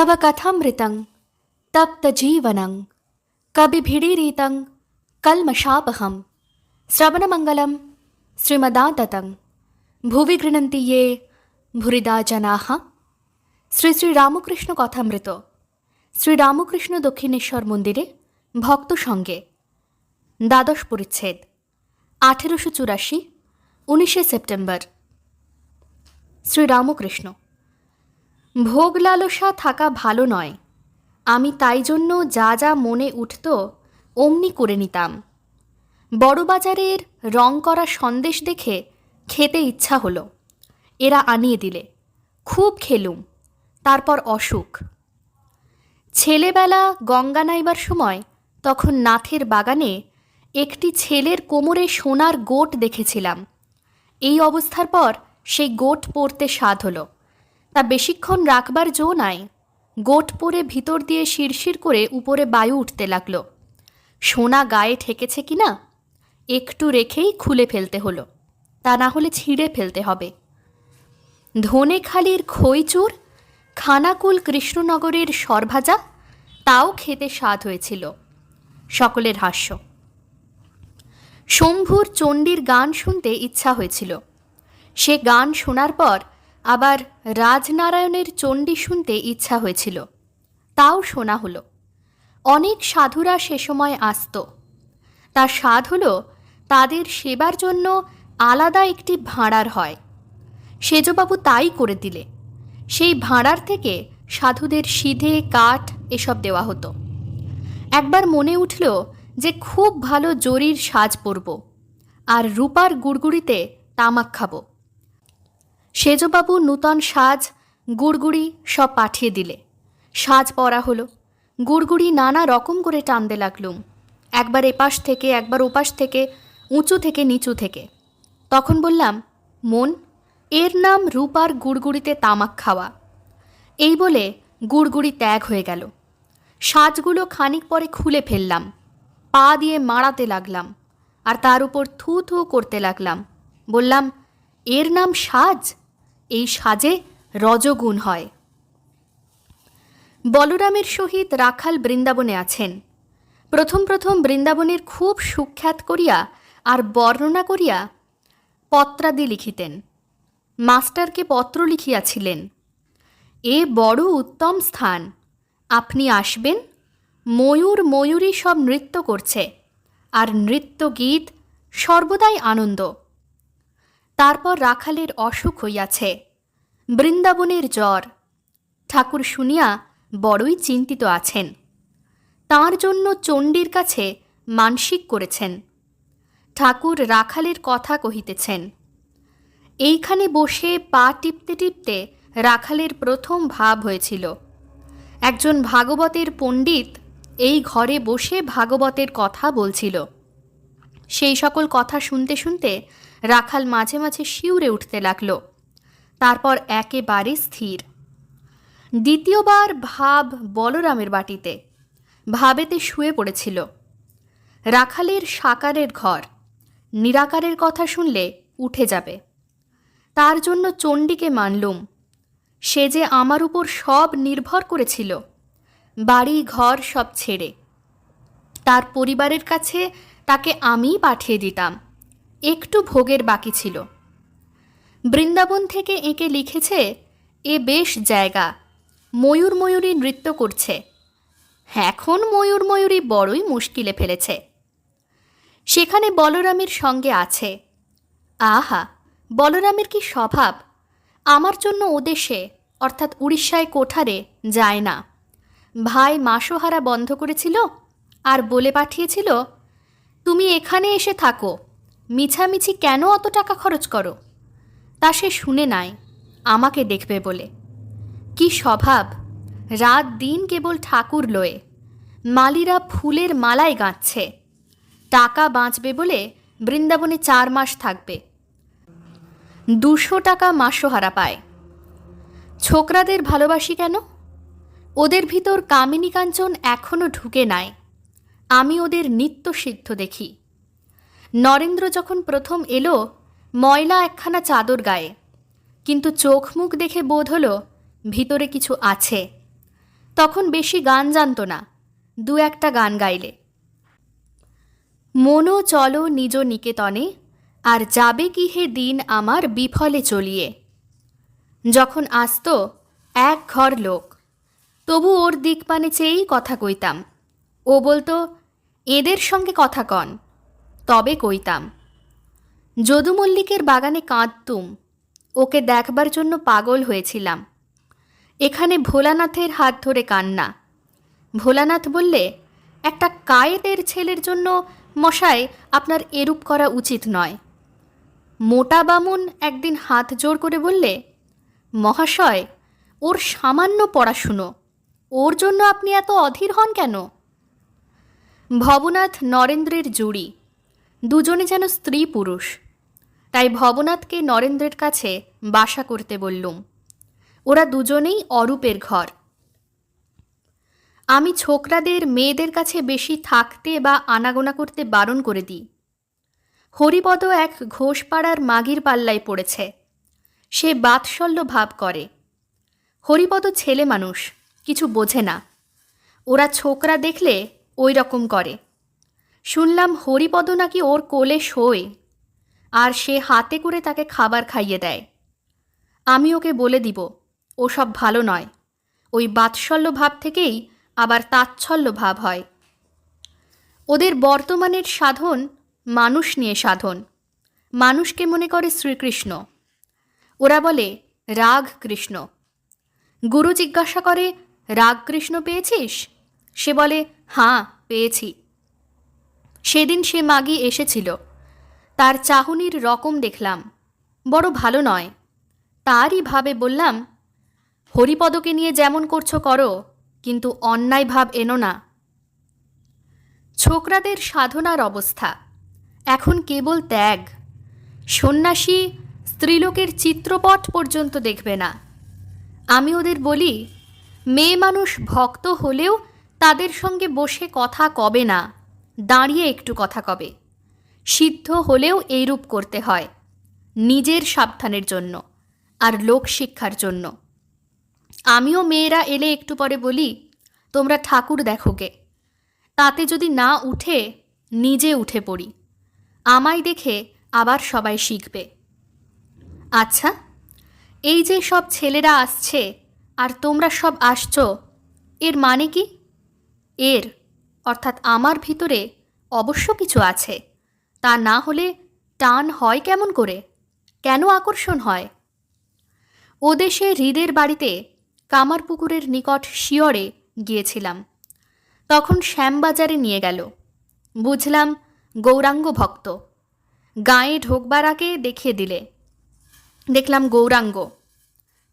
तव कथामृतं तप्तजीवनं कविभिडीरितं कल्मषापहं श्रवणमङ्गलं श्रीमदाततं ভুবি গৃণন্তি ইয়ে ভুরিদা জনাহ শ্রী শ্রী রামকৃষ্ণ কথামৃত শ্রী রামকৃষ্ণ দক্ষিণেশ্বর মন্দিরে ভক্ত সঙ্গে দ্বাদশ পরিচ্ছেদ আঠেরোশো চুরাশি উনিশে সেপ্টেম্বর শ্রী রামকৃষ্ণ ভোগ লালসা থাকা ভালো নয়। আমি তাই জন্য যা যা মনে উঠত, অমনি করে নিতাম। বড়বাজারের রং করা সন্দেশ দেখে খেতে ইচ্ছা হলো। এরা আনিয়ে দিলে। খুব খেলুম। তারপর অসুখ। ছেলেবেলা গঙ্গা নাইবার সময় তখন নাথের বাগানে একটি ছেলের কোমরে সোনার গোট দেখেছিলাম। এই অবস্থার পর সেই গোট পরতে স্বাদ হলো। তা বেশিক্ষণ রাখবার জো নাই। গোট পরে ভিতর দিয়ে শিরশির করে উপরে বায়ু উঠতে লাগল। সোনা গায়ে ঠেকেছে কিনা একটু রেখেই খুলে ফেলতে হলো। তা না হলে ছিঁড়ে ফেলতে হবে। ধনেখালির খইচুর, খানাকুল কৃষ্ণনগরের সরভাজা, তাও খেতে স্বাদ হয়েছিল। সকলের হাস্য। শম্ভুর চণ্ডীর গান শুনতে ইচ্ছা হয়েছিল। সে গান শোনার পর আবার রাজনারায়ণের চণ্ডী শুনতে ইচ্ছা হয়েছিল। তাও শোনা হলো। অনেক সাধুরা সে সময় আসত। তার স্বাদ হলো, তাদের সেবার জন্য আলাদা একটি ভাঁড়ার হয়। সেজবাবু তাই করে দিলে। সেই ভাঁড়ার থেকে সাধুদের সিধে, কাঠ এসব দেওয়া হতো। একবার মনে উঠল যে খুব ভালো জরির সাজ পরব, আর রূপার গুড়গুড়িতে তামাক খাব। সেজবাবু নূতন সাজ, গুড়গুড়ি সব পাঠিয়ে দিলে। সাজ পরা হলো। গুড়গুড়ি নানা রকম করে টানতে লাগলুম। একবার এপাশ থেকে, একবার ওপাশ থেকে, উঁচু থেকে, নিচু থেকে। তখন বললাম, মন, এর নাম রূপার গুড়গুড়িতে তামাক খাওয়া। এই বলে গুড়গুড়ি ত্যাগ হয়ে গেল। সাজগুলো খানিক পরে খুলে ফেললাম। পা দিয়ে মাড়াতে লাগলাম আর তার উপর থু থু করতে লাগলাম। বললাম, এর নাম সাজ? এই সাজে রজগুণ হয়। বলরামের সহিত রাখাল বৃন্দাবনে আছেন। প্রথম প্রথম বৃন্দাবনের খুব সুখ্যাত করিয়া আর বর্ণনা করিয়া পত্রাদি লিখিতেন। মাস্টারকে পত্র লিখিয়াছিলেন, এ বড় উত্তম স্থান, আপনি আসবেন, ময়ূর ময়ূরী সব নৃত্য করছে, আর নৃত্য গীত সর্বদাই আনন্দ। তারপর রাখালের অসুখ হইয়াছে। বৃন্দাবনের জ্বর। ঠাকুর শুনিয়া বড়ই চিন্তিত আছেন। তার জন্য চণ্ডীর কাছে মানসিক করেছেন। ঠাকুর রাখালের কথা কহিতেছেন, এইখানে বসে পা টিপতে টিপতে রাখালের প্রথম ভাব হয়েছিল। একজন ভাগবতের পণ্ডিত এই ঘরে বসে ভাগবতের কথা বলছিল। সেই সকল কথা শুনতে শুনতে রাখাল মাঝে মাঝে শিউরে উঠতে লাগল। তারপর একেবারে স্থির। দ্বিতীয়বার ভাব বলরামের বাটিতে। ভাবেতে শুয়ে পড়েছিল। রাখালের সাকারের ঘর। নিরাকারের কথা শুনলে উঠে যাবে। তার জন্য চণ্ডীকে মানলুম। সে যে আমার উপর সব নির্ভর করেছিল। বাড়ি, ঘর সব ছেড়ে। তার পরিবারের কাছে তাকে আমিই পাঠিয়ে দিতাম। একটু ভোগের বাকি ছিল। বৃন্দাবন থেকে এঁকে লিখেছে, এ বেশ জায়গা, ময়ূর ময়ূরী নৃত্য করছে। এখন ময়ূর ময়ূরী বড়ই মুশকিলে ফেলেছে। সেখানে বলরামের সঙ্গে আছে। আহা, বলরামের কি স্বভাব? আমার জন্য ওদেশে, অর্থাৎ উড়িষ্যায় কোঠারে, যায় না। ভাই মাসোহারা বন্ধ করেছিল আর বলে পাঠিয়েছিল, তুমি এখানে এসে থাকো। মিছামিছি কেন অত টাকা খরচ করো? তা সে শুনে নাই, আমাকে দেখবে বলে। কি স্বভাব? রাত দিন কেবল ঠাকুর লয়ে, মালিরা ফুলের মালায় গাঁচ্ছে টাকা বাঁচবে বলে বৃন্দাবনে চার মাস থাকবে। দুশো টাকা মাসোহারা পায়। ছোকরাদের ভালোবাসি কেন? ওদের ভিতর কামিনী কাঞ্চন এখনও ঢুকে নাই। আমি ওদের নিত্য সিদ্ধ দেখি। নরেন্দ্র যখন প্রথম এলো, ময়লা একখানা চাদর গায়ে। কিন্তু চোখ মুখ দেখে বোধ হলো ভিতরে কিছু আছে। তখন বেশি গান জানতো না, দু একটা গান গাইলে। মনো চলো নিজ নিকেতনে, আর যাবে কি হে দিন আমার বিফলে চলিয়ে। যখন আসত, এক ঘর লোক। তবু ওর দিক পানে চেয়েই কথা কইতাম। ও বলতো, এদের সঙ্গে কথা কন। তবে কইতাম, যদু মল্লিকের বাগানে কাঁদতুম, ওকে দেখবার জন্য পাগল হয়েছিলাম। এখানে ভোলানাথের হাত ধরে কান্না। ভোলানাথ বললে, একটা কায়েতের ছেলের জন্য মশায় আপনার এরূপ করা উচিত নয়। মোটা বামুন একদিন হাত জোর করে বললে, মহাশয়, ওর সামান্য পড়াশুনো, ওর জন্য আপনি এত অধীর হন কেন? ভবনাথ নরেন্দ্রের জুড়ি দুজনে যেন স্ত্রী পুরুষ। তাই ভবনাথকে নরেন্দ্রের কাছে বাসা করতে বললুম। ওরা দুজনেই অরূপের ঘর। আমি ছোকরাদের মেয়েদের কাছে বেশি থাকতে বা আনাগোনা করতে বারণ করে দিই। হরিপদ এক ঘোষপাড়ার মাগির পাল্লায় পড়েছে। সে বাৎসল্য ভাব করে। হরিপদ ছেলে মানুষ, কিছু বোঝে না। ওরা ছোকরা দেখলে ওই রকম করে। শুনলাম হরিপদ নাকি ওর কোলে শোয়, আর সে হাতে করে তাকে খাবার খাইয়ে দেয়। আমি ওকে বলে দিব, ওসব ভালো নয়। ওই বাৎসল্য ভাব থেকেই আবার তাচ্ছল্য ভাব হয়। ওদের বর্তমানের সাধন মানুষ নিয়ে সাধন। মানুষকে মনে করে শ্রীকৃষ্ণ। ওরা বলে, রাগ কৃষ্ণ। গুরু জিজ্ঞাসা করে, রাগ কৃষ্ণ পেয়েছিস? সে বলে হাঁ পেয়েছি। সেদিন সে মাগি এসেছিল। তার চাহনির রকম দেখলাম। বড় ভালো নয়। তারই ভাবে বললাম, হরিপদকে নিয়ে যেমন করছ করো, কিন্তু অন্যায় ভাব এনো না। ছোকরাদের সাধনার অবস্থা। এখন কেবল ত্যাগ। সন্ন্যাসী স্ত্রীলোকের চিত্রপট পর্যন্ত দেখবে না। আমি ওদের বলি, মেয়ে মানুষ ভক্ত হলেও তাদের সঙ্গে বসে কথা কবে না? দাঁড়িয়ে একটু কথা কবে। সিদ্ধ হলেও এইরূপ করতে হয়, নিজের সাবধানের জন্য আর লোক শিক্ষার জন্য। আমিও মেয়েরা এলে একটু পরে বলি, তোমরা ঠাকুর দেখো দেখোগে তাতে যদি না উঠে, নিজে উঠে পড়ি। আমায় দেখে আবার সবাই শিখবে। আচ্ছা এই যে সব ছেলেরা আসছে, আর তোমরা সব আসছো, এর মানে কি? এর অর্থাৎ আমার ভিতরে অবশ্য কিছু আছে। তা না হলে টান হয় কেমন করে? কেন আকর্ষণ হয়? ও দেশে হৃদের বাড়িতে কামারপুকুরের নিকট শিয়রে গিয়েছিলাম। তখন শ্যামবাজারে নিয়ে গেল। বুঝলাম গৌরাঙ্গ ভক্ত। গায়ে ঢোকবার আগে দেখিয়ে দিলে। দেখলাম গৌরাঙ্গ।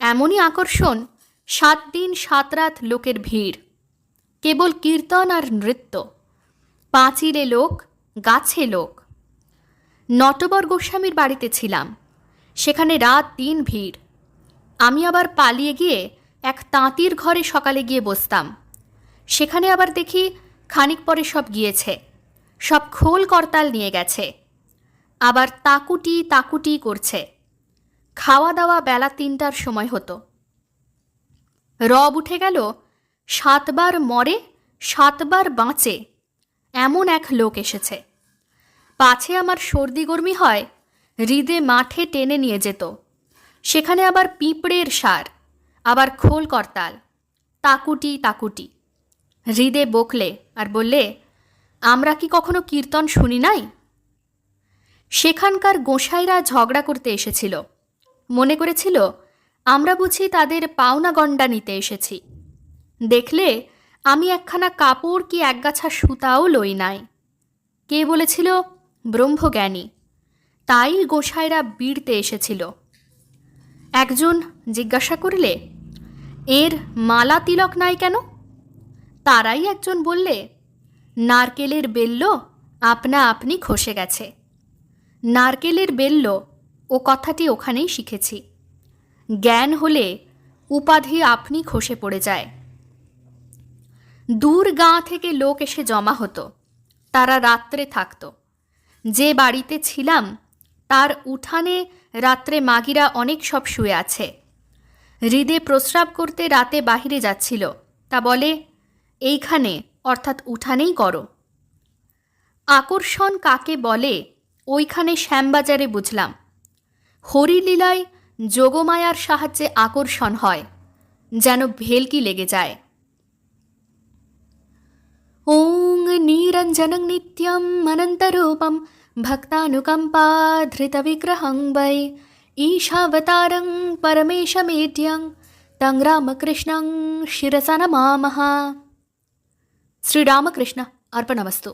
এমনই আকর্ষণ সাত দিন সাত রাত লোকের ভিড়। কেবল কীর্তন আর নৃত্য। পাঁচিলে লোক, গাছে লোক। নটবর গোস্বামীর বাড়িতে ছিলাম। সেখানে রাত দিন ভিড়। আমি আবার পালিয়ে গিয়ে এক তাঁতির ঘরে সকালে গিয়ে বসতাম। সেখানে আবার দেখি খানিক পরে সব গিয়েছে। সব খোল করতাল নিয়ে গেছে। আবার তাকুটি তাকুটি করছে। খাওয়া দাওয়া বেলা তিনটার সময় হতো। রব উঠে গেল সাতবার মরে, সাতবার বাঁচে, এমন এক লোক এসেছে। পাছে আমার সর্দি গর্মি হয়, হৃদে মাঠে টেনে নিয়ে যেত। সেখানে আবার পিঁপড়ের সার, আবার খোল করতাল। তাকুটি তাকুটি। হৃদে বকলে আর বললে, আমরা কি কখনো কীর্তন শুনি নাই? সেখানকার গোসাইরা ঝগড়া করতে এসেছিল। মনে করেছিল, আমরা বুঝি তাদের পাওনা গণ্ডা নিতে এসেছি। দেখলে আমি একখানা কাপড় কি একগাছা সুতাও লই নাই। কে বলেছিল? ব্রহ্মজ্ঞানী। তাই গোসাইরা বিড়তে এসেছিল। একজন জিজ্ঞাসা করলে, এর মালা তিলক নাই কেন? তারাই একজন বললে, নারকেলের বেল্ল আপনা আপনি খসে গেছে। নারকেলের বেল্ল, ও কথাটি ওখানেই শিখেছি। জ্ঞান হলে উপাধি আপনি খসে পড়ে যায়। দূর গাঁ থেকে লোক এসে জমা হতো। তারা রাত্রে থাকত। যে বাড়িতে ছিলাম, তার উঠানে রাত্রে মাগিরা অনেক সব শুয়ে আছে। হৃদে প্রস্রাব করতে রাতে বাহিরে যাচ্ছিল। তা বলে, এইখানে, অর্থাৎ উঠানেই করো। আকর্ষণ কাকে বলে, ওইখানে শ্যামবাজারে বুঝলাম। হরিলীলায় যোগমায়ার সাহায্যে আকর্ষণ হয়, যেন ভেলকি লেগে যায়। ॐ निरञ्जनं नित्यम् अनन्तरूपं भक्तानुकम्पाधृतविग्रहं वै ईशावतारं परमेशमेड्यं तं रामकृष्णं शिरसा नमामः श्रीरामकृष्ण अर्पणमस्तु